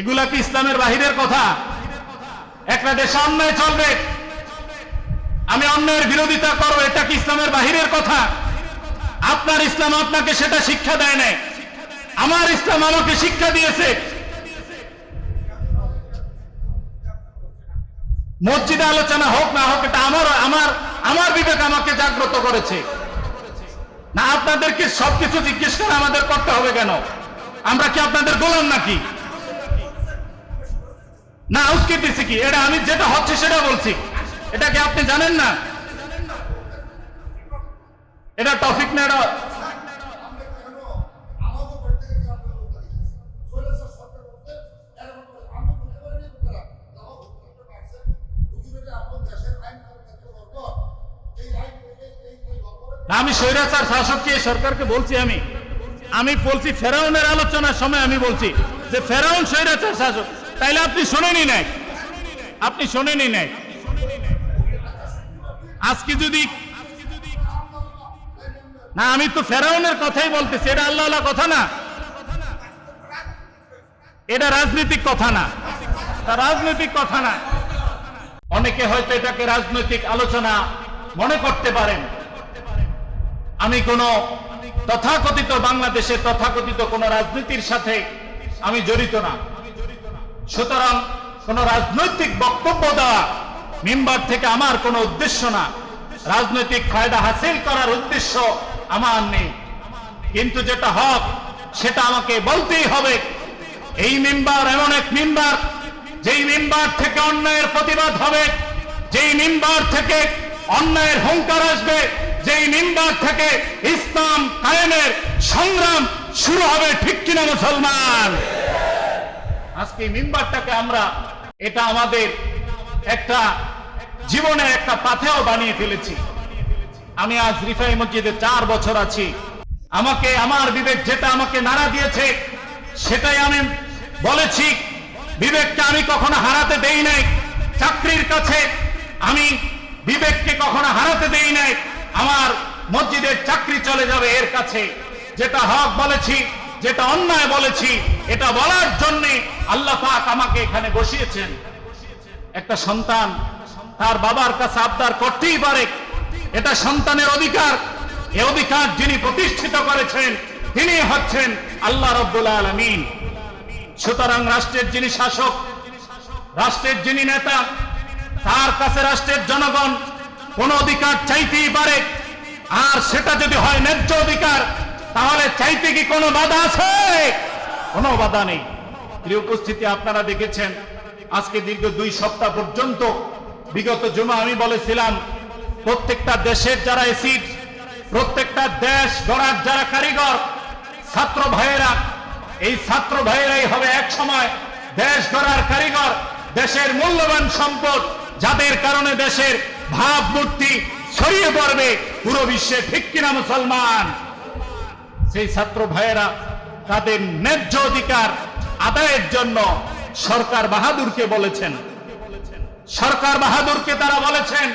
এগুলা কি ইসলামের বাহিরের কথা? একটা দেশে অন্যায় চলবে। আমি অন্যায়ের বিরোধিতা করো, এটা কি ইসলামের বাহিরের কথা? আপনার ইসলাম আপনাকে সেটা শিক্ষা দেয় নাই। আমার ইসলাম আমাকে শিক্ষা দিয়েছে। মসজিদে আলোচনা হোক না হোক, এটা আমার আমার আমার বিবেক আমাকে জাগ্রত করেছে। না, আপনাদেরকে সবকিছু জিজ্ঞেস করে আমাদের করতে হবে কেন? আমরা কি আপনাদের গোলাম নাকি? না, উস্কে দিছি কি? এটা আমি যেটা হচ্ছে সেটা বলছি। এটা কি আপনি জানেন না? এটা টপিক না, এটা আমি স্বৈরাচার শাসককে, সরকারকে বলছি আমি। আমি বলছি ফেরাউনের আলোচনার সময় আমি বলছি যে ফেরাউন স্বৈরাচার শাসক। তাইলে আপনি শোনেনি নাই। আপনি শোনেনি নাই। আজকে যদি না, আমি তো ফেরাউনের কথাই বলতেছি, এটা আল্লাহ আল্লাহ কথা না। এটা রাজনৈতিক কথা না। তা রাজনৈতিক কথা না। অনেকে হয়তো এটাকে রাজনৈতিক আলোচনা মনে করতে পারেন। আমি কোন তথাকথিত বাংলাদেশের তথাকথিত কোন রাজনীতির সাথে আমি জড়িত না। সুতরাং কোন রাজনৈতিক বক্তব্য দেওয়া মেম্বার থেকে আমার কোনো উদ্দেশ্য না। রাজনৈতিক ফায়দা হাসিল করার উদ্দেশ্য আমার নেই। কিন্তু যেটা হক, সেটা আমাকে বলতেই হবে। এই মেম্বার এমন এক মেম্বার, যেই মেম্বার থেকে অন্যায়ের প্রতিবাদ হবে, যেই মেম্বার থেকে অন্যায়ের হুঙ্কার আসবে, যেই মেম্বার থেকে ইসলাম কায়েমের সংগ্রাম শুরু হবে, ঠিক কিনা মুসলমান? আজকে মেম্বারটাকে আমরা এটা আমাদের একটা জীবনের একটা পাথেও বানিয়ে ফেলেছি। আমি আজ রিফাই মসজিদে চার বছর আছি। আমাকে, আমার বিবেক যেটা আমাকে নাড়া দিয়েছে, সেটাই আমি বলেছি। বিবেককে আমি কখনো হারাতে দেই নাই। চাকরির কাছে আমি বিবেককে কখনো হারাতে দেই নাই। আমার মসজিদের চাকরি চলে যাবে এর কাছে। যেটা হক বলেছি, যেটা অন্যায় বলেছি, এটা বলার জন্য আল্লাহ পাক আমাকে এখানে বসিয়েছেন। একটা সন্তান, তার বাবার কাছে আবদার করতেই পারে। এটা সন্তানের অধিকার। এ অধিকার যিনি প্রতিষ্ঠিত করেছেন, তিনি হচ্ছেন আল্লাহ রব্বুল আলমিন। সুতরাং রাষ্ট্রের যিনি শাসক, রাষ্ট্রের যিনি নেতা, তার কাছে রাষ্ট্রের জনগণ কোন অধিকার চাইতেই পারে। আর সেটা যদি হয় ন্যায্য অধিকার, তাহলে চাইতে কি কোনো বাধা আছে? কোনো বাধা নেই। প্রিয় উপস্থিতি, আপনারা দেখেছেন, আজকে দীর্ঘ দুই সপ্তাহ পর্যন্ত, বিগত জুমা আমি বলেছিলাম, প্রত্যেকটা দেশের যারা এসিড, প্রত্যেকটা দেশ গড়ার যারা কারিগর, ছাত্র ভাইয়েরা, এই ছাত্র ভাইয়েরাই হবে এক সময় দেশ গড়ার কারিগর, দেশের মূল্যবান সম্পদ, যাদের কারণে দেশের ভাবমূর্তি ছড়িয়ে পড়বে পুরো বিশ্বে, ঠিক কিনা মুসলমান? সেই ছাত্র ভাইয়েরা, তাদের ন্যায্য অধিকার আদায়ের জন্য সরকার বাহাদুরকে বলেছেন। সরকার বাহাদুরকে তারা বলেছেন,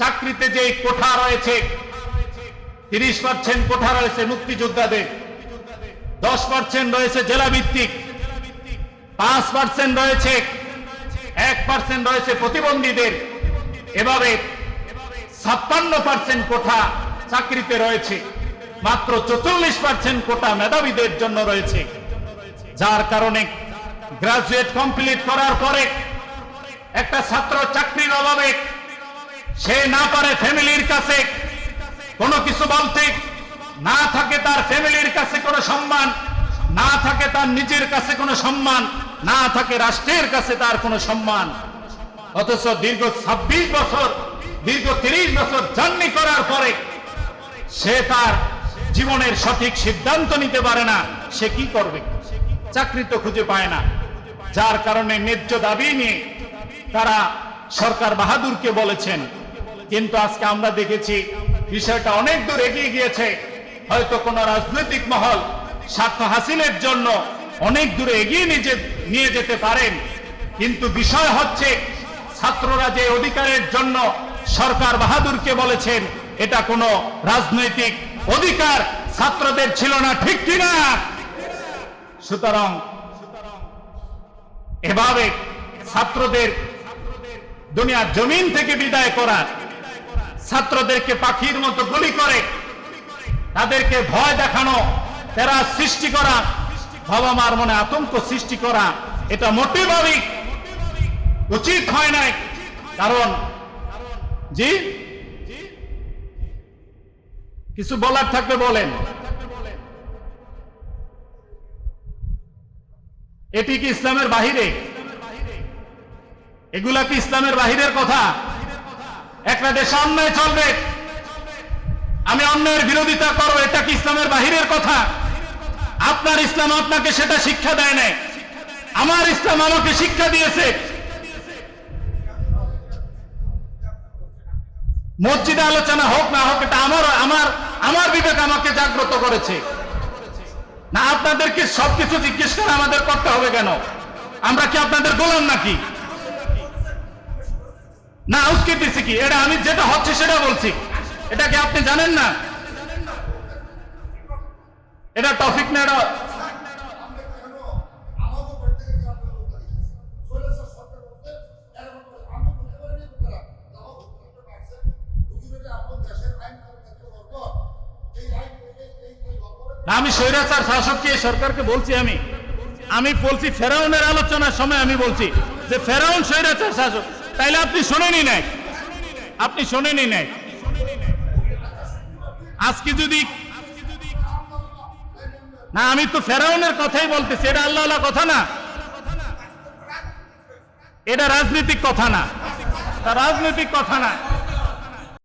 চাকরিতে যে কোঠা রয়েছে, তিরিশ পার্সেন্ট কোঠা রয়েছে মুক্তিযোদ্ধাদের, দশ পার্সেন্ট রয়েছে জেলা ভিত্তিক পাঁচ পার্সেন্ট রয়েছে, এক পার্সেন্ট রয়েছে প্রতিবন্ধীদের, এভাবে ছাপ্পান্ন পার্সেন্ট কোঠা চাকরিতে রয়েছে, মাত্র চৌচল্লিশ পার্সেন্ট কোটা মেধাবীদের জন্য রয়েছে। যার কারণে গ্রাজুয়েট কমপ্লিট করার পরে একটা ছাত্র চাকরির অভাবে সে না পারে ফ্যামিলির কাছে কোনো কিছু বলতে, না থাকে তার ফ্যামিলির কাছে কোনো সম্মান, না থাকে তার নিজের কাছে কোনো সম্মান, না থাকে রাষ্ট্রের কাছে তার কোনো সম্মান। অথচ দীর্ঘ ছাব্বিশ বছর, দীর্ঘ তিরিশ বছর জার্নি করার পরে সে তার জীবনের সঠিক সিদ্ধান্ত নিতে পারে না, সে কি করবে? চাকরি তো খুঁজে পায় না। যার কারণে ন্যায্য দাবি নিয়ে তারা সরকার বাহাদুরকে বলেছেন। কিন্তু আজকে আমরা দেখেছি বিষয়টা অনেক দূর এগিয়ে গিয়েছে। হয়তো কোন রাজনৈতিক মহল স্বার্থ হাসিলের জন্য অনেক দূরে এগিয়ে নিয়ে যেতে পারেন। কিন্তু বিষয় হচ্ছে ছাত্ররা যে অধিকারের জন্য সরকার বাহাদুরকে বলেছেন, এটা কোনো রাজনৈতিক অধিকার ছাত্রদের ছিল না, ঠিক কিনা? সুতরাং এভাবে ছাত্রদের দুনিয়ার জমিন থেকে বিদায় করা ছাত্রদেরকে পাখির মতো গুলি করে, তাদেরকে ভয় দেখানো তারা সৃষ্টি করা বাবা মার মনে আতঙ্ক সৃষ্টি করা, এটা মোটেভাবেই উচিত হয় নাই। কারণ জি? কিছু বলার থাকলে বলেন। এটি কি ইসলামের বাহিরে? এগুলা কি ইসলামের বাহিরের কথা? একটা দেশে অন্যায় চলবে। আমি অন্যায়ের বিরোধিতা করব এটা কি ইসলামের বাহিরের কথা? আপনার ইসলাম আপনাকে সেটা শিক্ষা দেয় নাই। আমার ইসলাম আমাকে শিক্ষা দিয়েছে। মসজিদে আলোচনা হোক না হোক, এটা আমার আমার আমার বিবেক আমাকে জাগ্রত করেছে। না, আপনাদেরকে সবকিছু জিজ্ঞেস করে আমাদের করতে হবে কেন? আমরা কি আপনাদের গোলাম নাকি? না, উস্কে দিছি কি? এটা আমি যেটা হচ্ছে সেটা বলছি। এটা কি আপনি জানেন না? এটা টপিক না, এটা আমরা কেন আমাদের বাড়ি থেকে গ্রামে লোক দাঁড়িয়েছে সৈরাচার সরকার করতে এরকম করে আমি বলতে পারিনি আপনারা যাওয়া করতে পারছেন হুজুরের আপন দেশের আইন করে থাকতে পারব এই আইন এই এই এই গর্বরে না, আমি স্বৈরাচার শাসক কি সরকারকে বলছি আমি। আমি বলছি ফেরাউনের আলোচনার সময় আমি বলছি যে ফেরাউন স্বৈরাচার শাসক। তাইলে আপনি শোনেনি নাই। আপনি শোনেনি নাই। আজকে যদি না, আমি তো ফেরাউনের কথাই বলতেছি। এটা আল্লাহ আল্লাহ কথা না। এটা রাজনৈতিক কথা না। রাজনৈতিক কথা না।